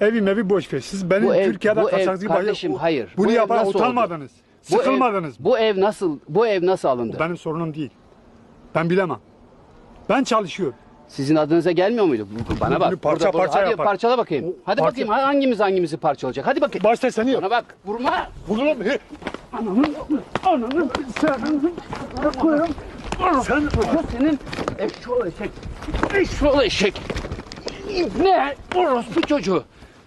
Evim evi boş ver. Siz benim Bu ev- Türkiye'de bu ev- kaçaklı kardeşim, hayır. Bunu Bu ev yapan nasıl oldu? utanmadınız. Bu ev- Sıkılmadınız. Bu ev nasıl bu ev nasıl alındı? Benim sorunum değil. Ben bilemem. Ben çalışıyorum. Sizin adınıza gelmiyor muydu? Bu- Bana bak. Bunu parça Burada- burada- parça Hadi yapar. parçala bakayım. O Hadi parça- bakayım hangimiz hangimizi parçalayacak? Hadi bakayım. Başta seni yap. Bana bak. Vurma. Vururum. He. Ananı sen koyarım. Sen senin eşşoğlu eşek. Eşşoğlu eşek. Ne? Orospu çocuğu.